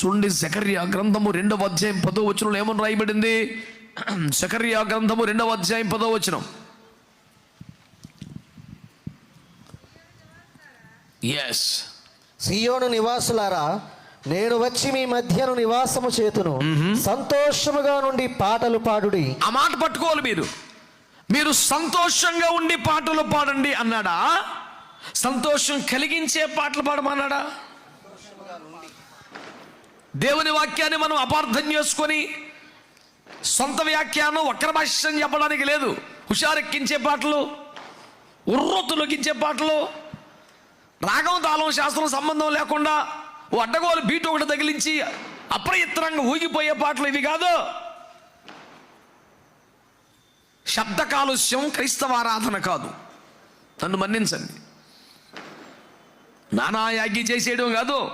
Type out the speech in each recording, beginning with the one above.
చూడండి శకర్య గ్రంథము రెండవ అధ్యాయం పదో వచనంలో ఏమని రాయబడింది? శకర్య గ్రంథము రెండవ అధ్యాయం పదో వచనం. ఎస్ సియోను నివాసులారా నేను వచ్చి మీ మధ్యను నివాసము చేతును. సంతోషముగా నుండి పాటలు పాడుడి. ఆ మాట పట్టుకోవాలి మీరు. మీరు సంతోషంగా ఉండి పాటలు పాడండి అన్నాడా? సంతోషం కలిగించే పాటలు పాడమన్నాడా? దేవుని వాక్యాన్ని మనం అపార్థం చేసుకొని సొంత వ్యాఖ్యానం వక్రభాష్యం చెప్పడానికి లేదు. హుషారెక్కించే పాటలు ఉర్రొత్తులొక్కించే పాటలు రాగం తాళం శాస్త్రం సంబంధం లేకుండా ఓ అడ్డగోలు బీటు ఒకటి తగిలించి అప్రయత్నంగా ఊగిపోయే పాటలు ఇవి కాదు. శబ్ద కాలుష్యం క్రైస్తవ ఆరాధన కాదు. నన్ను మన్నించండి. నానా యాగి చేసేయడం కాదు.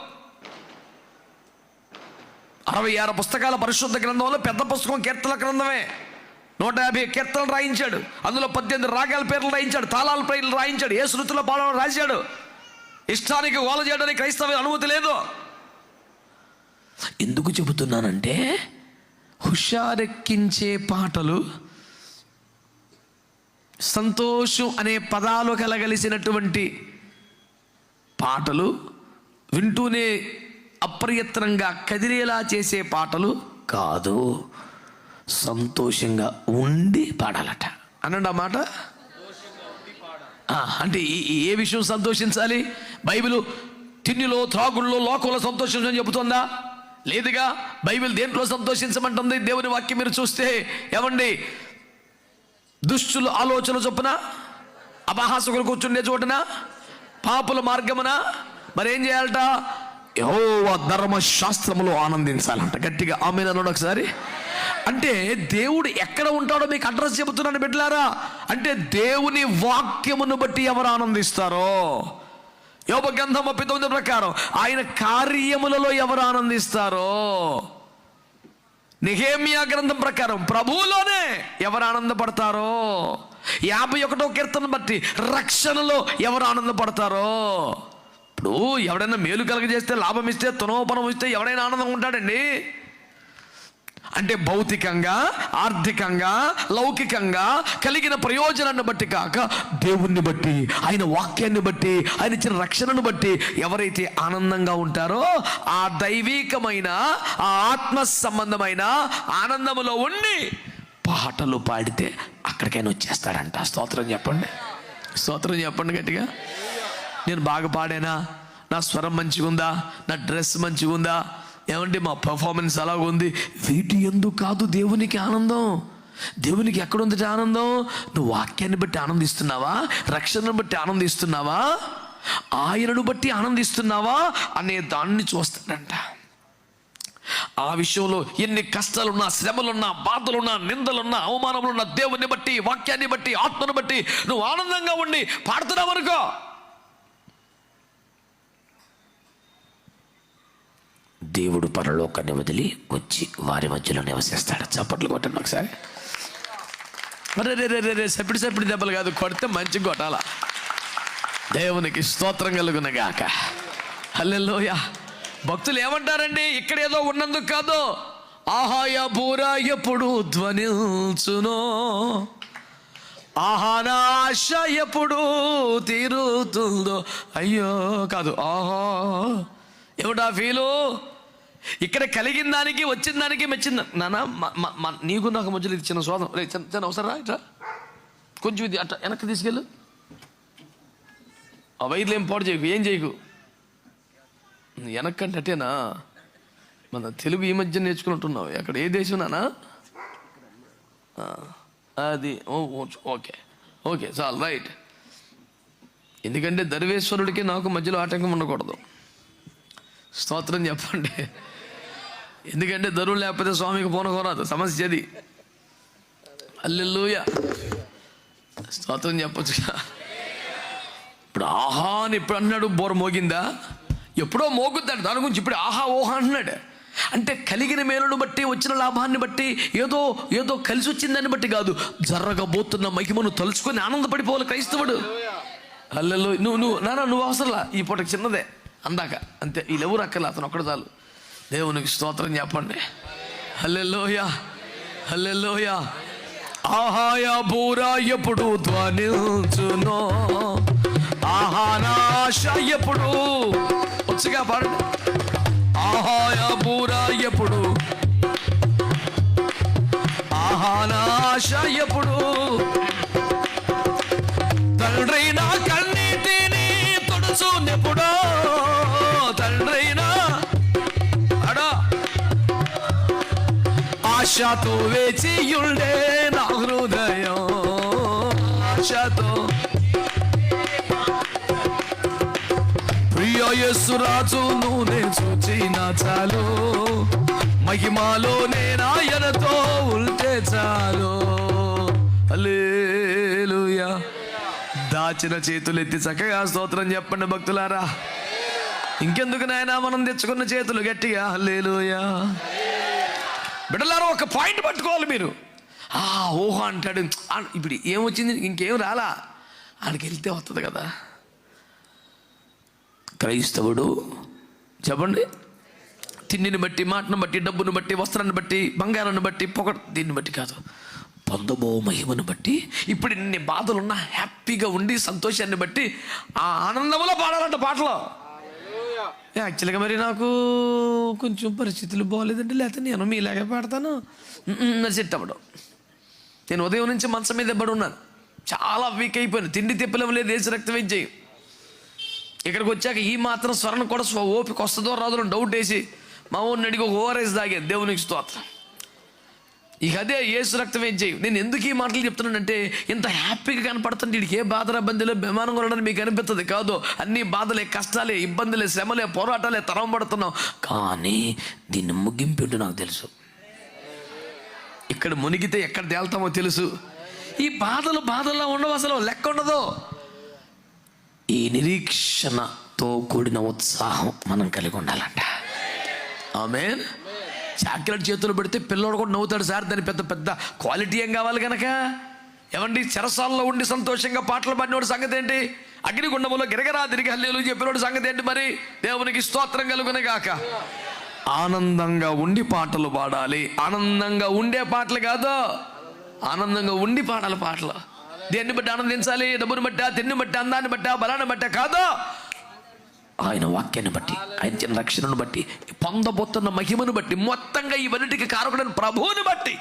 అరవై ఆరు పుస్తకాల పరిశుద్ధ గ్రంథంలో పెద్ద పుస్తకం కీర్తన గ్రంథమే. నూట యాభై కీర్తనలు రాయించాడు. అందులో పద్దెనిమిది రాగాల పేర్లు రాయించాడు. తాళాల పేర్లు రాయించాడు. ఏ శృతిలో పాడాలని రాశాడు. ఇష్టానికి గోల చేయడానికి క్రైస్తవ అనుమతి లేదు. ఎందుకు చెబుతున్నానంటే హుషారెక్కించే పాటలు సంతోషం అనే పదాలు కలగలిసినటువంటి పాటలు వింటూనే అప్రయత్నంగా కదిలేలా చేసే పాటలు కాదు. సంతోషంగా ఉండి పాడాలట. అనండి ఆ మాట? అంటే ఈ- ఏ విషయం సంతోషించాలి? బైబిల్ తిన్నిలో త్రాగుల్లో లోకంలో సంతోషించని చెబుతుందా? లేదుగా బైబిల్ దేంట్లో సంతోషించమంటుంది? దేవుని వాక్యం మీరు చూస్తే ఏమండి? దుష్టుల ఆలోచన చొప్పున అపహాసకులు కూర్చుండే చోటున పాపుల మార్గమున మరేం చేయాలట? యహోవా ధర్మశాస్త్రములో ఆనందించాలంట. గట్టిగా ఆమె అన్నాడు ఒకసారి. అంటే దేవుడు ఎక్కడ ఉంటాడో మీకు అడ్రస్ చెబుతున్నాను బిడ్డలారా? అంటే దేవుని వాక్యమును బట్టి ఎవరు ఆనందిస్తారో? యోగ గ్రంథం ముప్పై తొమ్మిది ప్రకారం ఆయన కార్యములలో ఎవరు ఆనందిస్తారో? నిహేమియా గ్రంథం ప్రకారం ప్రభువులోనే ఎవరు ఆనందపడతారో? యాభై ఒకటో కీర్తన బట్టి రక్షణలో ఎవరు ఆనందపడతారో? ఇప్పుడు ఎవడైనా మేలు కలగజేస్తే లాభం ఇస్తే తునోపనం ఇస్తే ఎవడైనా ఆనందం ఉంటాడండి. అంటే భౌతికంగా ఆర్థికంగా లౌకికంగా కలిగిన ప్రయోజనాన్ని బట్టి కాక దేవుణ్ణి బట్టి ఆయన వాక్యాన్ని బట్టి ఆయన ఇచ్చిన రక్షణను బట్టి ఎవరైతే ఆనందంగా ఉంటారో ఆ దైవీకమైన ఆ ఆత్మ సంబంధమైన ఆనందములో ఉండి పాటలు పాడితే అక్కడికైనా వచ్చేస్తాడంట. స్తోత్రం చెప్పండి. స్తోత్రం చెప్పండి గట్టిగా. నేను బాగా పాడానా? నా స్వరం మంచిగుందా? నా డ్రెస్ మంచిగుందా? ఏమంటే మా పర్ఫార్మెన్స్ అలాగ ఉంది వీటి ఎందుకు కాదు దేవునికి ఆనందం. దేవునికి ఎక్కడుంది ఆనందం? నువ్వు వాక్యాన్ని బట్టి ఆనందిస్తున్నావా? రక్షణను బట్టి ఆనందిస్తున్నావా? ఆయనను బట్టి ఆనందిస్తున్నావా? అనే దాన్ని చూస్తాడంట. ఆ విషయంలో ఎన్ని కష్టాలున్నా శ్రమలున్నా బాధలున్నా నిందలున్నా అవమానములున్నా దేవుని బట్టి వాక్యాన్ని బట్టి ఆత్మను బట్టి నువ్వు ఆనందంగా ఉండి పాడుతున్నావు అనుకో. దేవుడు పరలోకాన్ని వదిలి వచ్చి వారి మధ్యలో నివసిస్తాడు. చప్పట్లు కొట్టండి ఒకసారి. రే రే రే రే సపిడి సపిడి దెబ్బలు కాదు కొడితే మంచి కొట్టాల. దేవునికి స్తోత్రం కలుగున గాక. హల్లెలూయా. భక్తులు ఏమంటారండి? ఇక్కడ ఏదో ఉన్నందుకు కాదు. ఆహాయ బూరా ఎప్పుడు ధ్వనిల్చునో. ఆహానాశ ఎప్పుడు తీరుతుందో. అయ్యో కాదు. ఆహా. ఏమిటా ఫీలు? ఇక్కడ కలిగిన దానికి వచ్చిన దానికి మెచ్చింది నానా మ- నీకు నాకు మధ్యలో ఇది చిన్న శోధం రే చిన్న చిన్న అవసరం ఇట్రా. కొంచెం ఇది అట్లా వెనక్కి తీసుకెళ్ళు. ఆ వైర్లు ఏం పాడు చేయకు ఏం చేయకు. వెనక్కంటే అటేనా? మన తెలుగు ఈ మధ్య నేర్చుకున్నట్టున్నావు. అక్కడ ఏ దేశం నానా? అది ఓ, ఓకే. ఓకే చాలు రైట్. ఎందుకంటే దర్వేశ్వరుడికి నాకు మధ్యలో ఆటంకం ఉండకూడదు. స్తోత్రం చెప్పండి. ఎందుకంటే దరువు లేకపోతే స్వామికి పోనకోరాదు. సమస్య అది. అల్లెల్లుయ స్తోత్రం చెప్పొచ్చు ఇప్పుడు ఆహా అని ఇప్పుడు అన్నాడు బోర మోగిందా? ఎప్పుడో మోగుద్దాడు దాని గురించి ఇప్పుడు ఆహా ఓహా అంటున్నాడు అంటే కలిగిన మేలును బట్టి వచ్చిన లాభాన్ని బట్టి ఏదో ఏదో కలిసి వచ్చిందని బట్టి కాదు. జరగబోతున్న మహిమను తలుచుకొని ఆనందపడిపోవాలి క్రైస్తవుడు. అల్లెలు నువ్వు నువ్వు నాన్న నువ్వు అవసరంలా? ఈ పూటకి చిన్నదే. అందాక. అంతే వీళ్ళెవరు అక్కర్లే అతను ఒక్కడు చాలు. దేవునికి స్తోత్రం చెప్పండి. హల్లెలూయా హల్లెలూయా. ఆహాయ బూరా ఎప్పుడు ధ్వనించునో. ఆహానాశ ఎప్పుడు. వచ్చుగా పాడండి. ఆహాయ బూరా ఎప్పుడు. ఆహానాశ ఎప్పుడు. తండ్రి నా ఆశతో వేచియుండే నా హృదయం. ఆశతో. ప్రియ యేసురాజు నూనె చూచిన చాలు. మహిమాలో నేనాయనతో ఉంటే చాలు. హల్లెలూయా. దాచిన చేతులు ఎత్తి చక్కగా స్తోత్రం చెప్పండి భక్తులారా. ఇంకెందుకు నాయనా మనం తెచ్చుకున్న చేతులు గట్టిగా. హల్లెలూయా. బిడ్డలారా ఒక పాయింట్ పట్టుకోవాలి మీరు. ఆ ఊహ అంటాడు. ఇప్పుడు ఏమొచ్చింది? ఇంకేం రాలా? ఆయనకి వెళ్తే వస్తుంది కదా. క్రైస్తవుడు చెప్పండి. తిండిని బట్టి మాటను బట్టి డబ్బును బట్టి వస్త్రాన్ని బట్టి బంగారాన్ని బట్టి పొగ దీన్ని బట్టి కాదు. పొందబో మహిమను బట్టి ఇప్పుడు ఇన్ని బాధలున్నా హ్యాపీగా ఉండి సంతోషాన్ని బట్టి ఆ ఆనందంలో పాడాలంట పాటలో. యాక్చువల్గా మరి నాకు కొంచెం పరిస్థితులు బాగోలేదండి. లేకపోతే నేను మీలాగే పాడతాను. సెట్ అవ్వడం. నేను ఉదయం నుంచి మంచం మీద పడి ఉన్నాను చాలా వీక్ అయిపోయాను. తిండి తిప్పలేం లేదు ఏసి రక్తం చేయి ఇక్కడికి వచ్చాక ఈ మాత్రం స్వరణ కూడా స్వ ఓపిక వస్తుందో రాదో డౌట్ వేసి మా ఊరిని అడిగి ఒక ఓఆర్ఎస్ తాగే దేవునికి స్తోత్రం. ఇక అదే ఏసు రక్తం ఏం చేయి? నేను ఎందుకు ఈ మాటలు చెప్తున్నానంటే ఇంత హ్యాపీగా కనపడుతుంది వీడికి. ఏ బాధ ఇబ్బందిలో బెమానం కొనడానికి మీకు అనిపిస్తుంది? కాదు అన్ని బాధలే కష్టాలే ఇబ్బందులే శ్రమలే పోరాటాలే తరం పడుతున్నాం. కానీ దీన్ని ముగింపు నాకు తెలుసు. ఇక్కడ మునిగితే ఎక్కడ తేల్తామో తెలుసు. ఈ బాధలు బాధల్లో ఉండవు అసలు లెక్క ఉండదు. ఈ నిరీక్షణతో కూడిన ఉత్సాహం మనం కలిగి ఉండాలంట. ఆమె చాక్లెట్ చేతులు పెడితే పిల్లోడు కూడా నవ్వుతాడు సార్. దాని పెద్ద పెద్ద క్వాలిటీ ఏం కావాలి కనుక ఏమండి? చెరసాల్లో ఉండి సంతోషంగా పాటలు పాడినోడు సంగతి ఏంటి? అగ్నిగుండములో గిరగరా తిరిగి హల్లేలు చెప్పినోడు సంగతి ఏంటి మరి? దేవునికి స్తోత్రం కలుగునే గాక. ఆనందంగా ఉండి పాటలు పాడాలి. ఆనందంగా ఉండే పాటలు కాదు. ఆనందంగా ఉండి పాడాలి పాటలు. దేన్ని బట్టి ఆనందించాలి? డబ్బుని బట్టా తిండి బట్టి అందాన్ని బట్టా బలాన్ని బట్ట కాదు. ఆయన వాక్యాన్ని బట్టి ఆయన ఇచ్చిన రక్షణను బట్టి పొందబోతున్న మహిమను బట్టి మొత్తంగా ఇవన్నిటికి కారకుడని ప్రభువుని బట్టి.